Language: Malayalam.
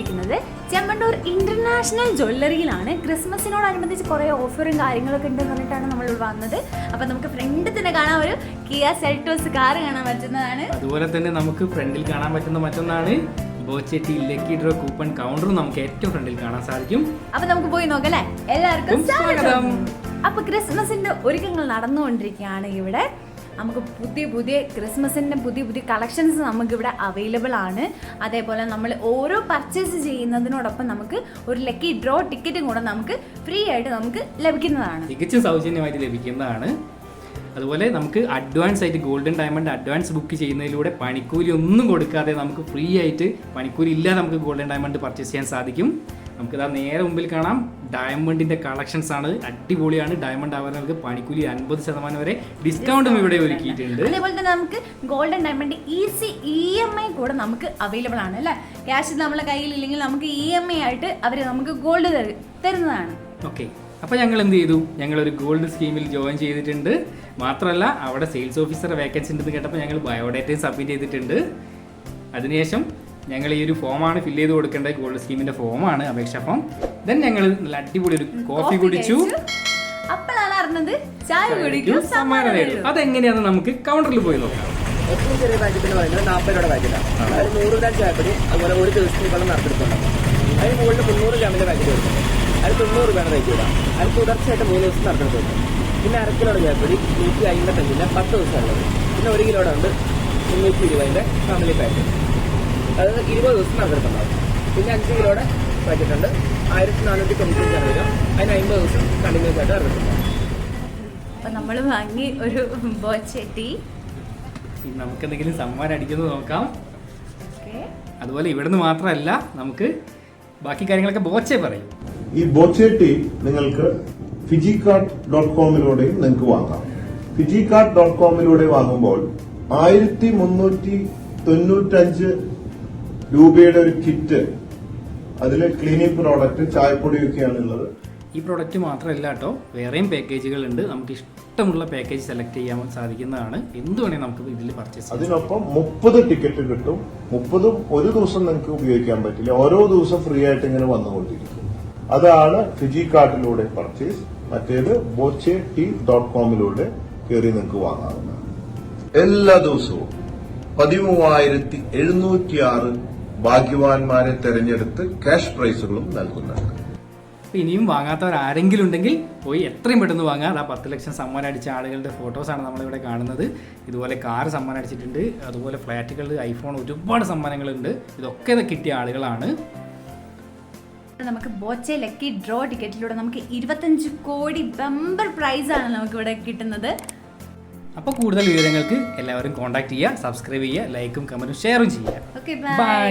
വന്നിട്ടുള്ളത് ചെമ്മണ്ണൂർ ഇന്റർനാഷണൽ ജ്വല്ലറിയിലാണ് ക്രിസ്മസിനോടനുബന്ധിച്ച് കുറേ ഓഫറും കാര്യങ്ങളൊക്കെ ഉണ്ടെന്ന് പറഞ്ഞിട്ടാണ് നമ്മൾ വന്നത്. അപ്പം നമുക്ക് ഫ്രണ്ടിൽ തന്നെ കാണാൻ ഒരു കിയ സെൽറ്റോസ് കാർ കാണാൻ പറ്റുന്നതാണ്. അതുപോലെ തന്നെ നമുക്ക് ഫ്രണ്ടിൽ കാണാൻ പറ്റുന്ന മറ്റൊന്നാണ് ബോച്ചെട്ടി ലക്കി ഡ്രോ കൂപ്പൺ കൗണ്ടറും നമുക്ക് ഏറ്റവും ഫ്രണ്ടിൽ കാണാൻ സാധിക്കും. അപ്പൊ നമുക്ക് പോയി നോക്കാം അല്ലേ? എല്ലാവർക്കും. സ്വാഗതം. അപ്പൊ ക്രിസ്മസിന്റെ ഒരുക്കങ്ങൾ നടന്നുകൊണ്ടിരിക്കുകയാണ് ഇവിടെ. നമുക്ക് പുതിയ പുതിയ ക്രിസ്മസിന്റെ പുതിയ പുതിയ കളക്ഷൻസ് നമുക്ക് ഇവിടെ അവൈലബിൾ ആണ്. അതേപോലെ നമ്മൾ ഓരോ പർച്ചേസ് ചെയ്യുന്നതിനോടൊപ്പം നമുക്ക് ഒരു ലക്കി ഡ്രോ ടിക്കറ്റും കൂടെ നമുക്ക് ഫ്രീ ആയിട്ട് നമുക്ക് ലഭിക്കുന്നതാണ്. തികച്ചും സൗജന്യമായിട്ട് ലഭിക്കുന്നതാണ്. അതുപോലെ നമുക്ക് അഡ്വാൻസ് ആയിട്ട് ഗോൾഡൻ ഡയമണ്ട് അഡ്വാൻസ് ബുക്ക് ചെയ്യുന്നതിലൂടെ പണിക്കൂലി ഒന്നും കൊടുക്കാതെ നമുക്ക് ഫ്രീ ആയിട്ട് പണിക്കൂലി ഇല്ലാതെ നമുക്ക് ഗോൾഡൻ ഡയമണ്ട് പർച്ചേസ് ചെയ്യാൻ സാധിക്കും. നമുക്ക് ആ നേരെ മുമ്പിൽ കാണാം. ഡയമണ്ടിന്റെ കളക്ഷൻസ് ആണ്. അടിപൊളിയാണ്. ഡയമണ്ട് ആഭരണങ്ങൾക്ക് പണിക്കൂലി അൻപത് ശതമാനം വരെ ഡിസ്കൗണ്ടും ഇവിടെ ഒരുക്കിയിട്ടുണ്ട്. അതേപോലെ തന്നെ നമുക്ക് golden diamond easy E M I കൂടെ നമുക്ക് അവൈലബിൾ ആണ് അല്ലേ? ക്യാഷ് നമ്മളെ കയ്യിൽ ഇല്ലെങ്കിൽ നമുക്ക് ഇ എം ഐ ആയിട്ട് അവർ നമുക്ക് ഗോൾഡ് തരുന്നതാണ്. ഓക്കെ അപ്പോൾ ഞങ്ങൾ എന്ത് ചെയ്തു? ഞങ്ങൾ ഒരു ഗോൾഡ് സ്കീമിൽ ജോയിൻ ചെയ്തിട്ടുണ്ട്. മാത്രമല്ല അവിടെ സെയിൽസ് ഓഫീസർ വേക്കൻസി ഉണ്ടെന്ന് കേട്ടപ്പോൾ ഞങ്ങൾ ബയോഡേറ്റയും സബ്മിറ്റ് ചെയ്തിട്ടുണ്ട്. അതിനുശേഷം ഞങ്ങൾ ഈ ഒരു ഫോമാണ് ഫില്ല് ചെയ്ത് കൊടുക്കേണ്ടത്. ഗോൾഡ് സ്കീമിന്റെ ഫോമാണ് അപേക്ഷ ഫോം ദെൻ ഞങ്ങൾ നല്ല അടിപൊളി ഒരു കോഫി കുടിച്ചു. അപ്പോഴാണ് അറിഞ്ഞത് ചായ കുടിക്കും സമ്മാനം നേടും. അതെങ്ങനെയാണെന്ന് നമുക്ക് കൗണ്ടറിൽ പോയി നോക്കാം. ഏറ്റവും ചെറിയ പാക്കറ്റിന് പറയുന്നത് നാൽപ്പത് രൂപയുടെ പാക്കറ്റാണ് അതായത് നൂറ് ഗ്രാം ചായപ്പൊടി അതുപോലെ ഒരു ദിവസത്തേക്കുള്ള നറുക്കെടുത്തുണ്ടാവും അതിന് മുകളിൽ മുന്നൂറ് ഗ്രാമിന്റെ പാക്കറ്റ് വരുന്നത് അത് തൊണ്ണൂറ് രൂപയാണ് റേറ്റ് വരാം അത് തുടർച്ചയായിട്ട് മൂന്ന് ദിവസം നറുക്കെടുത്ത് വെക്കും പിന്നെ അര കിലോയുടെ ചായപ്പൊടി നൂറ്റി അമ്പത്തഞ്ചിന്റെ പത്ത് ദിവസമുള്ളത് പിന്നെ ഒരു കിലോയുടെ ഉണ്ട് മുന്നൂറ്റി ഇരുപതിന്റെ ഫാമിലി പാക്കറ്റ് അത് ഇരുപത് ദിവസം നറുക്കെടുത്തുണ്ടാവും പിന്നെ അഞ്ച് കിലോയുടെ പാക്കറ്റ് ഉണ്ട്. ആയിരത്തി നാനൂറ്റി തൊണ്ണൂറ്റഞ്ചാണ് വരിക. അതിന് അമ്പത് ദിവസം കണ്ടിന്യൂസ് ആയിട്ട് നറുക്കെടുത്തുണ്ടാവും അപ്പൊ നമ്മൾ വാങ്ങി ഒരു ബോച്ചെട്ടി. നമുക്ക് എന്തെങ്കിലും സമ്മാനം അടിക്കുന്നത് നോക്കാം. ഓക്കെ. അതുപോലെ ഇവിടുന്ന് മാത്രമല്ല നമുക്ക് ബാക്കി കാര്യങ്ങളൊക്കെ ബോച്ചെ പറയും. ഈ ബോച്ചെട്ടി നിങ്ങൾക്ക് ഫിജിക്കാർട്ട് ഡോട്ട് കോമിലൂടെയും നിങ്ങൾക്ക് വാങ്ങാം. ഫിജിക്കാർട്ട് ഡോട്ട് കോമിലൂടെ വാങ്ങുമ്പോൾ ആയിരത്തി മുന്നൂറ്റി തൊണ്ണൂറ്റഞ്ച് രൂപയുടെ ഒരു കിറ്റ് അതിൽ ക്ലീനിങ് പ്രോഡക്റ്റ് ചായപ്പൊടിയൊക്കെയാണ് ഉള്ളത്. ഈ പ്രോഡക്റ്റ് മാത്രമല്ല കേട്ടോ വേറെയും പാക്കേജുകൾ ഉണ്ട്. നമുക്ക് ഇഷ്ടമുള്ള പാക്കേജ് സെലക്ട് ചെയ്യാൻ സാധിക്കുന്നതാണ്. എന്ത് വേണേ നമുക്ക് ഇതിൽ പർച്ചേസ് അതിനൊപ്പം മുപ്പത് ടിക്കറ്റ് കിട്ടും. മുപ്പതും ഒരു ദിവസം നിങ്ങൾക്ക് ഉപയോഗിക്കാൻ പറ്റില്ല. ഓരോ ദിവസം ഫ്രീ ആയിട്ട് ഇങ്ങനെ വന്നുകൊണ്ടിരിക്കും. അതാണ് ഫിജി കാർഡിലൂടെ പർച്ചേസ് മറ്റേത് ബോച്ചെ ടി ഡോട്ട് കോമിലൂടെ കയറി നിങ്ങൾക്ക് വാങ്ങാവുന്നതാണ്. എല്ലാ ദിവസവും പതിമൂവായിരത്തി എഴുന്നൂറ്റി ആറ് ഭാഗ്യവാന്മാരെ തെരഞ്ഞെടുത്ത് ക്യാഷ് പ്രൈസുകളും നൽകുന്നുണ്ട്. ഇനിയും വാങ്ങാത്തവർ ആരെങ്കിലും ഉണ്ടെങ്കിൽ പോയി എത്രയും പെട്ടെന്ന് വാങ്ങാം. ആ പത്ത് ലക്ഷം സമ്മാനം അടിച്ച ആളുകളുടെ ഫോട്ടോസാണ് നമ്മളിവിടെ കാണുന്നത്. ഇതുപോലെ കാർ സമ്മാനം അടിച്ചിട്ടുണ്ട്. അതുപോലെ ഫ്ലാറ്റുകൾ ഐഫോൺ ഒരുപാട് സമ്മാനങ്ങളുണ്ട്. ഇതൊക്കെ ഇത് കിട്ടിയ ആളുകളാണ്. നമുക്ക് ബോച്ചെ ലക്കി ഡ്രോ ടിക്കറ്റിലൂടെ നമുക്ക് ഇരുപത്തഞ്ച് കോടി ബമ്പർ പ്രൈസ് ആണ് നമുക്ക് ഇവിടെ കിട്ടുന്നത്. അപ്പോൾ കൂടുതൽ വിവരങ്ങൾക്ക് എല്ലാവരും കോൺടാക്ട് ചെയ്യുക സബ്സ്ക്രൈബ് ചെയ്യുക ലൈക്കും കമന്റും ഷെയറും ചെയ്യുക. Okay bye